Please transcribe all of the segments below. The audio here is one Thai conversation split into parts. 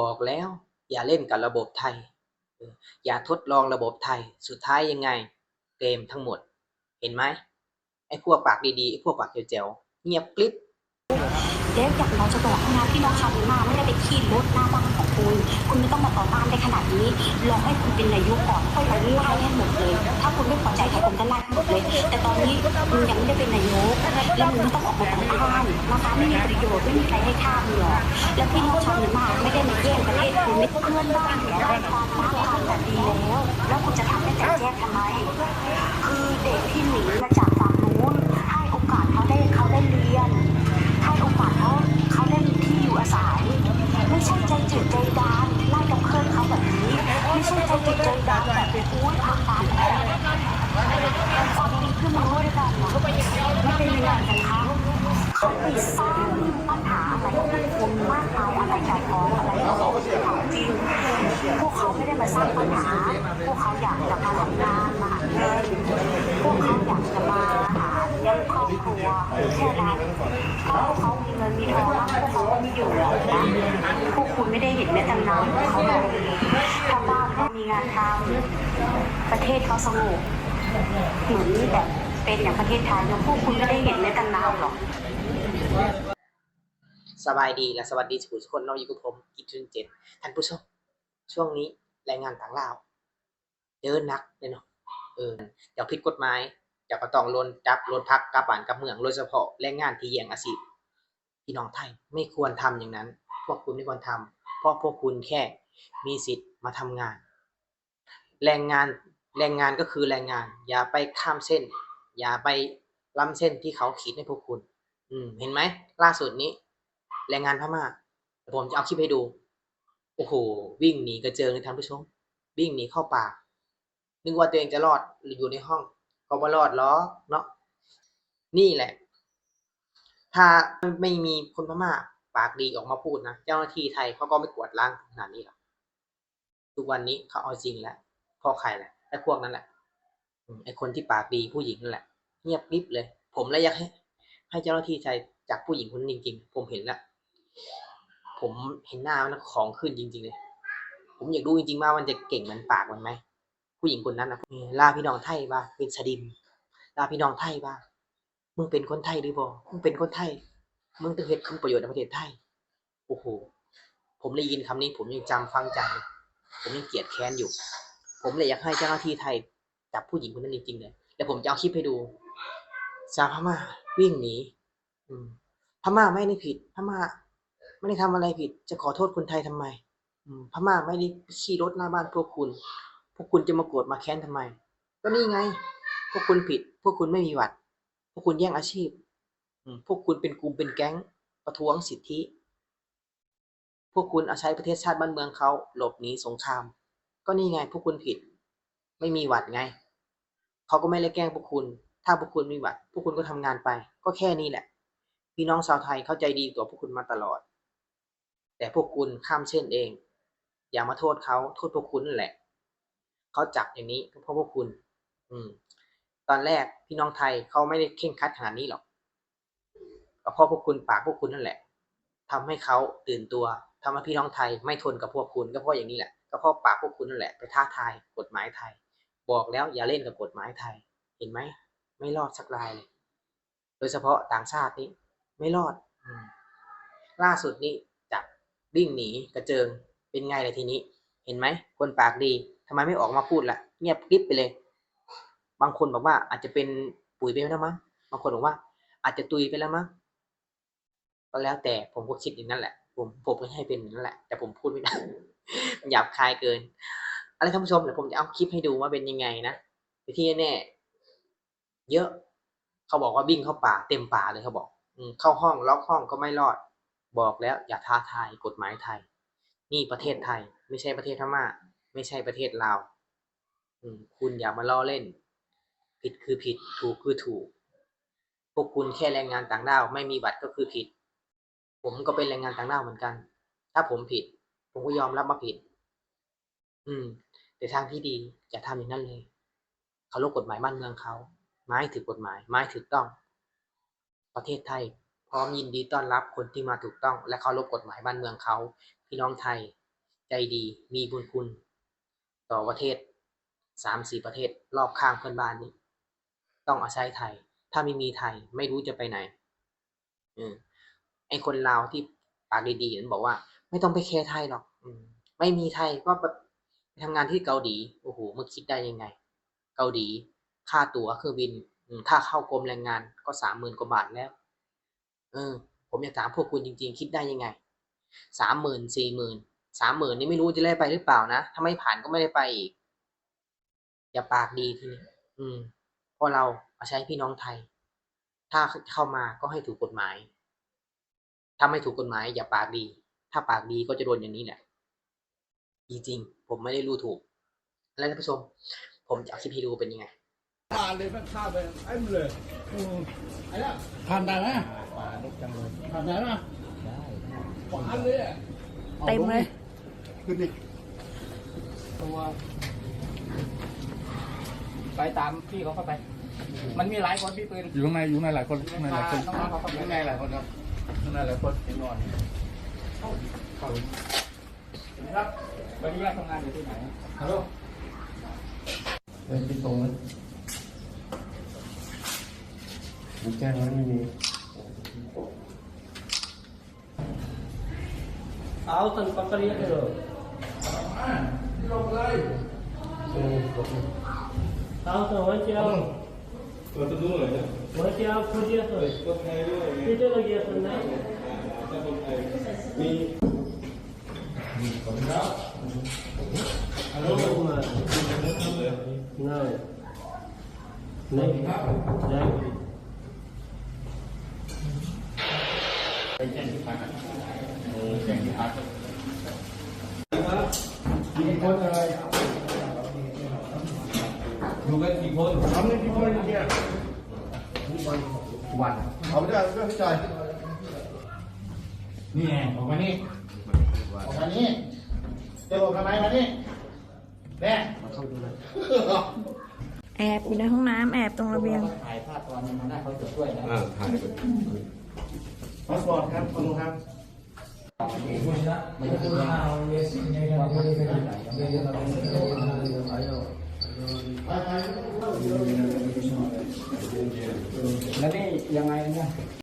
บอกแล้ว อย่าเล่นกับระบบไทย อย่าทดลองระบบไทย สุดท้ายยังไง เกมทั้งหมด เห็นไหมไอ้พวกปากดีๆไอ้พวกปากเจ๋วๆเงียบกริบเดฟอยากเราจะบอกให้นะพี่น้องชาวเมียนมาไม่ได้ไปขี่รถหน้าบ้านของคุณ คุณไม่ต้องมาต่อต้านได้ขนาดนี้รองให้คุณเป็นนายกก่อนค่อยไล่ให้หมดเลย ถ้าคุณไม่พอใจใครคุณก็ไล่ ให้หมดเลยแต่ตอนนี้คุณยังไม่ได้เป็นนายกแล้วมึงต้องออกมาต่อต้านนะคะไม่มีประโยชน์ไม่มีใครให้ค่ามึงหรอกแล้วพี่น้องชาวเมียนมาไม่ได้มาแย่งประเทศคุณไม่เพื่อนบ้านอยู่ได้ความรักความแบบดีแล้ว แล้วคุณจะทำให้แตกแยกทำไม คือเด็กที่หนีมาจากฝั่งนู้นให้โอกาสเขาได้เขาได้เรียนให้โอกาสเขาเขาได้มีที่อยู่อาศัยไม่ใช่ใจจืดใจดำ พวกเขาไม่ได้มาสร้างปัญหา พวกเขาอยากจะมาทำงานมาหาเงินพวกเขาอยากจะมาหาเลี้ยงครอบครัวแค่นั้นถ้าพวกเขามีเงินมีทองแล้วพวกเขาก็ไม่อยู่หรอกนะพวกคุณไม่ได้เห็นแม้แต่น้ำของเขาเลยถ้าบ้านมีงานทำประเทศเขาสงบเหมือนแบบเป็นอย่างประเทศไทยนะพวกคุณไม่ได้เห็นแม้แต่น้ำหรอก สบายดีและสวัสดีทุกคนเราอยู่กับผมกิจุนเจ็ดท่านผู้ชม ช่วงนี้แรงงานต่างลาวเยอะนักเลยเนาะเออเดี๋ยวผิดกฎหมายเดี๋ยวก็ต้องโดนจับโดนพักกับบ้านกับเมืองโดยเฉพาะแรงงานที่แย่งอาชีพพี่น้องไทยไม่ควรทำอย่างนั้น พวกคุณไม่ควรทำเพราะพวกคุณแค่มีสิทธิ์มาทำงาน แรงงานแรงงานก็คือแรงงาน อย่าไปข้ามเส้น อย่าไปล้ำเส้นที่เขาขีดให้พวกคุณ อืมเห็นไหมล่าสุดนี้ แรงงานพม่าผมจะเอาคลิปให้ดู โอ้โห วิ่งหนีกระเจิงเลยท่านผู้ชม วิ่งหนีเข้าป่า นึกว่าตัวเองจะรอดหรืออยู่ในห้อง ก็ไม่รอดหรอเนาะนี่แหละ ถ้าไม่มีคนพม่าปากดีออกมาพูดนะ เจ้าหน้าที่ไทยเขาก็ไม่กวดล้างขนาดนี้หรอกทุกวันนี้เขาเอาจริงแล้วพ่อใครแหละไอ้พวกนั้นแหละไอ้คนที่ปากดีผู้หญิงนั่นแหละ เงียบกริบเลย ผมเลยอยากให้ ให้เจ้าหน้าที่ไทยจากผู้หญิงคนนั้นจริง ๆ ผมเห็นแล้วผมเห็นหน้ามันของขึ้นจริง ๆ เลย ผมอยากดูจริงๆว่ามันจะเก่งเหมือนปากมันไหมผู้หญิงคนนั้นนะเออลาพี่น้องไทยว่าเป็นสดิมลาพี่น้องไทยว่ามึงเป็นคนไทยหรือบ่มึงเป็นคนไทย มึงต้องเฮ็ดคุณประโยชน์ในประเทศไทย โอ้โห ผมได้ยินคำนี้ ผมยังจำฟังใจผมยังเกลียดแค้นอยู่ ผมเลยอยากให้เจ้าหน้าที่ไทยจับผู้หญิงคนนั้นจริงๆเลย แล้วผมจะเอาคลิปให้ดู ชาวพม่าวิ่งหนีพม่าไม่ได้ผิด พม่า ไม่ได้ทำอะไรผิด จะขอโทษคนไทยทำไมอืพม่าไม่ได้ขี่รถหน้าบ้านพวกคุณ พวกคุณจะมาโกรธมาแค้นทำไม ก็นี่ไง พวกคุณผิด พวกคุณไม่มีวัด พวกคุณแย่งอาชีพอืพวกคุณเป็นกลุ่มเป็นแก๊งประท้วงสิทธิ พวกคุณเอาใช้ประเทศชาติบ้านเมืองเขาหลบหนีสงคราม ก็นี่ไง พวกคุณผิด ไม่มีวัดไง เขาก็ไม่ได้แกล้งพวกคุณ ถ้าพวกคุณมีวัดพวกคุณก็ทำงานไป ก็แค่นี้แหละ พี่น้องชาวไทยเข้าใจดีต่อพวกคุณมาตลอด แต่พวกคุณข้ามเส้นเอง อย่ามาโทษเขาโทษพวกคุณนั่นแหละเขาจับอย่างนี้ก็เพราะพวกคุณ อืม ตอนแรกพี่น้องไทยเขาไม่ได้เข่งคัดขนาดนี้หรอกก็เพราะพวกคุณปากพวกคุณนั่นแหละทำให้เขาตื่นตัวทำให้พี่น้องไทยไม่ทนกับพวกคุณก็เพราะอย่างนี้แหละก็เพราะปากพวกคุณนั่นแหละไปท้าทายกฎหมายไทย บอกแล้วอย่าเล่นกับกฎหมายไทย เห็นไหม ไม่รอดสักรายเลย โดยเฉพาะต่างชาตินี้ไม่รอดอล่าสุดนี้จับวิ่งหนีกระเจิงเป็นไงเลยทีนี้ เห็นไหมคนปากดีทำไมไม่ออกมาพูดละ่ะ เงียบกริบไปเลย บางคนบอกว่าอาจจะเป็นปุ๋ยไปแล้วมั้งบางคนบอกว่า อาจจะตุยไปแล้วมั้งก็แล้วแต่ผมก็คิดอย่างนั้นแหละ ผมผมก็ให้เป็นอย่างนั้นแหละ แต่ผมพูดไม่ได้มันหยาบคายเกินอะไรท่านผู้ชมเดี๋ยวผมจะเอาคลิปให้ดูว่าเป็นยังไงนะแต่ที่แน่ เยอะ เขาบอกว่าวิ่งเข้าป่าเต็มป่าเลยเขาบอกเข้าห้องล็อกห้องก็ไม่รอด บอกแล้วอย่าท้าทายกฎหมายไทย นี่ประเทศไทย ไม่ใช่ประเทศพม่า ไม่ใช่ประเทศลาวคุณอย่ามาล้อเล่น ผิดคือผิดถูกคือถูก พวกคุณแค่แรงงานต่างด้าวไม่มีบัตรก็คือผิด ผมก็เป็นแรงงานต่างด้าวเหมือนกัน ถ้าผมผิด ผมก็ยอมรับว่าผิด อืม แต่ทางที่ดีอย่าทำอย่างนั้นเลยเคารพกฎหมายบ้านเมืองเขา ไม้ถือกฎหมาย ไม้ถูกต้อง ประเทศไทย พร้อมยินดีต้อนรับคนที่มาถูกต้อง และเคารพกฎหมายบ้านเมืองเขา พี่น้องไทย ใจดี มีบุญคุณ ต่อประเทศสามสี่ประเทศรอบข้างเพื่อนบ้านนี้ต้องอาศัยไทย ถ้าไม่มีไทยไม่รู้จะไปไหนเออไอคนลาวที่ปากดีๆนั้นบอกว่า ไม่ต้องไปแคร์ไทยหรอก อืมไม่มีไทยก็แบบไปทำงานที่เกาหลีโอ้โหมึงคิดได้ยังไง เกาหลี ค่าตั๋วเครื่องบินค่าเข้ากรมแรงงานก็สามหมื่นกว่าบาทแล้ว เออ ผมอยากถามพวกคุณจริง ๆ คิดได้ยังไงสามหมื่นสี่หมื่นสามหมื่นนี่ไม่รู้จะได้ไปหรือเปล่านะถ้าไม่ผ่านก็ไม่ได้ไปอีก อย่าปากดีทีนี้อืมเพราะเราเอาใช้พี่น้องไทย ถ้าเข้ามาก็ให้ถูกกฎหมายถ้าไม่ถูกกฎหมาย อย่าปากดี ถ้าปากดีก็จะโดนอย่างนี้แหละจริงๆผมไม่ได้รู้ถูก แล้วท่านผู้ชม ผมจะเอาคลิปให้ดูเป็นยังไง ผ่านเลยมันข้าไปไอ้มันเลยอืมไอ้เนี่ยผ่านได้ไหมผ่านได้ไหมขวานเลยอะเต็มเลย ขึ้นดิตัวไปตามพี่เขาเข้าไป มันมีหลายคนพี่ปืนอยู่ข้างในอยู่ข้างในหลายคนข้างในหลายคนข้างในหลายคนครับข้างในหลายคนเห็นนอนครับวันนี้ว่าทำงานอยู่ที่ไหนฮัลโหลเป็นที่ตรงนั้น ผมแจ้งไว้ไม่มีเอาตันปัปปะเรียเลย Sao sao vẫn chưa? Vẫn chưa phút chưa rồi. Thế cho là gì phần này? Alo mà. Này. Này. Đây. อยู่กันกี่คนทำกันกี่คนเนี่ยวันเอาไปได้เรื่องพี่ชายนี่ไงออกมานี่ออกมานี่จะหลบทำไมมานี่แน่แอบอยู่ในห้องน้ำแอบตรงระเบียงถ่ายภาพตอนมันได้เขาจะช่วยนะอ่าถ่ายไป พาสปอร์ตครับคุณลุงครับแล้วนี่ยังไงเนี่ย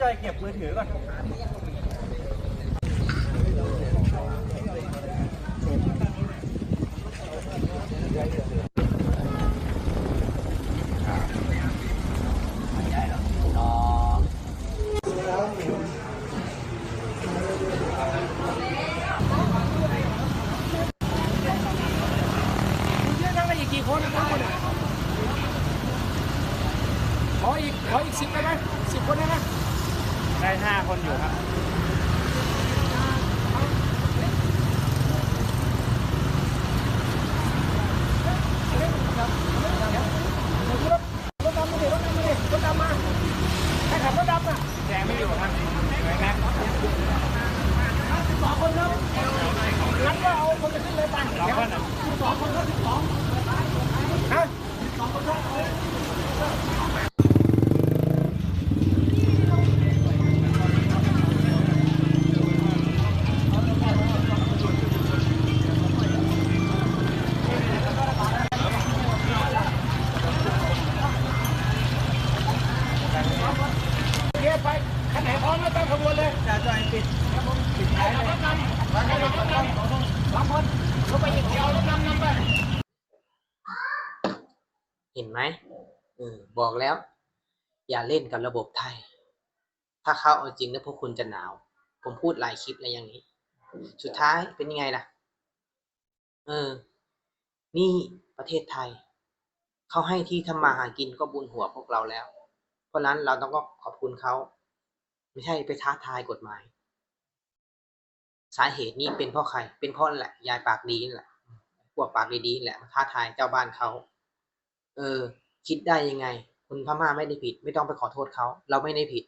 จอยเก็บมือถือก่อน ขออีกขออีกสิบได้ไหมสิบคนได้ไหม ได้ห้าคนอยู่ครับ รถดำมาดิรถดำมาดิรถดำมาใครขับรถดำอะ แดงไม่อยู่ครับไหนนะ สองคนครับงั้นก็เอาคนจะขึ้นเลยไป สองคนอะ สองคนครับสิบสองฮะสองคนครับ เรียกไปคันไหนพร้อมแล้วตั้งขบวนเลยจ่าจ่อยปิดครับผมปิดท้ายเลยรถนำรถนำรถนำสองคนรถไปอีก เห็นไหมเออบอกแล้ว อย่าเล่นกับระบบไทย ถ้าเขาเอาจริงแล้วพวกคุณจะหนาว ผมพูดหลายคลิปแล้วอย่างนี้ สุดท้ายเป็นยังไงล่ะ เออ นี่ประเทศไทย เขาให้ที่ทำมาหากินก็บุญหัวพวกเราแล้ว เพราะนั้นเราต้องก็ขอบคุณเขา ไม่ใช่ไปท้าทายกฎหมาย สาเหตุนี้เป็นเพราะใคร เป็นเพราะแหละยายปากดีนั่แหละพวกปากดีๆแหละมาท้าทายเจ้าบ้านเขา เออ คิดได้ยังไง คุณพม่าไม่ได้ผิด ไม่ต้องไปขอโทษเขา เราไม่ได้ผิด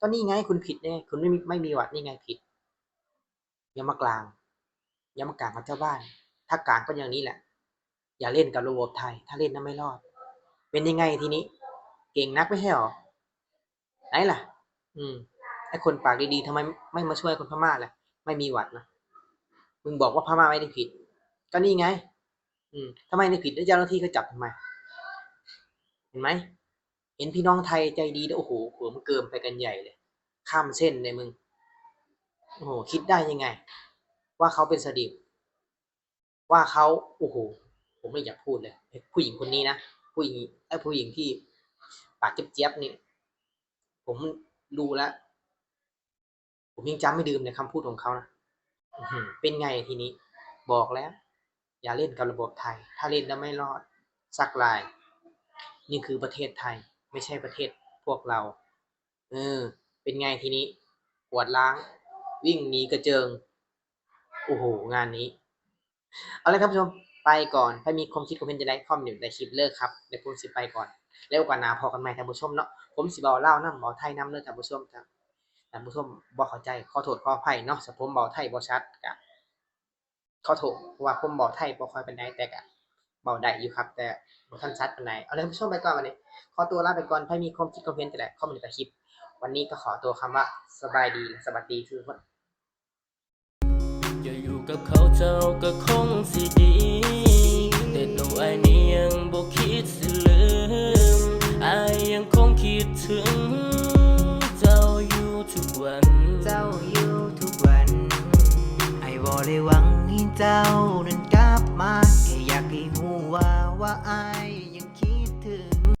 ก็นี่ไงคุณผิดเนี่ยคุณไม่มีไม่มีวัดนี่ไงผิดอย่ามากลางอย่ามากลางกับเจ้าบ้าน ถ้ากลางก็อย่างนี้แหละ อย่าเล่นกับระบบไทย ถ้าเล่นน่ะไม่รอด เป็นยังไงทีนี้ เก่งนักไม่ใช่หรอไหนล่ะ อืมไอ้คนปากดีๆทำไมไม่มาช่วยคนพม่าล่ะ ไม่มีหวัดนะมึงบอกว่าพม่าไม่ได้ผิด ก็นี่ไง อืมทำไมไม่ผิดแล้วเจ้าหน้าที่เขาจับทำไม เห็นไหม เห็นพี่น้องไทยใจดีแล้วโอ้โหหัวมันเกินไปกันใหญ่เลย ข้ามเส้นเลยมึง โอ้โห คิดได้ยังไง ว่าเขาเป็นสดิบว่าเขาโอ้โห ผมไม่อยากพูดเลย ผู้หญิงคนนี้นะ ผู้หญิงไอ้ผู้หญิงที่ปากเจี๊ยบๆนี่ ผมดูแล้ว ผมยังจำไม่ลืมในคำพูดของเขานะเป็นไงทีนี้ บอกแล้ว อย่าเล่นกับระบบไทย ถ้าเล่นแล้วไม่รอด สักลาย นี่คือประเทศไทย ไม่ใช่ประเทศพวกเรา เออ เป็นไงทีนี้ปวดล้าง วิ่งหนีกระเจิง โอ้โห งานนี้ เอาลยครับผู้ชม ไปก่อน ถ้ามีความคิดความเห็นจะได้คอมเมนต์ในคลิปเลิกครับเดี๋ยวผมสิไปก่อน แล้วกว่าหนาพอกันใหม่ท่านผู้ชมเนาะ ผมสิบาเล่านํเบาไทยนํเด้อท่านผู้ชมครับานผู้ชมบ่เข้าใจขอโทษขออภัยเนาะสผมเบาไทยบ่ชัดกะขอโทษว่าผมเบาไทยบ่ค่อยปานใดแต่กะเบาได้อยู่ครับ แต่บ่ทันชัดปานใดเอาเลยผู้ชมไปก่อนวันนี้ขอตัวลาไปก่อนถ้ามีความคิดความเห็นจะได้คอมเมนต์ใต้คลิป วันนี้ก็ขอตัวคำว่าสบายดีสวัสดีทุกคนอย่าอยู่กับเขาเจ้าก็คงสิดี แต่ตัวไอ้นี่ยังบ่คิดสิ ได้หวังให้เจ้านั้นกลับมาแค่อยากให้รู้ว่าว่าไอ้าย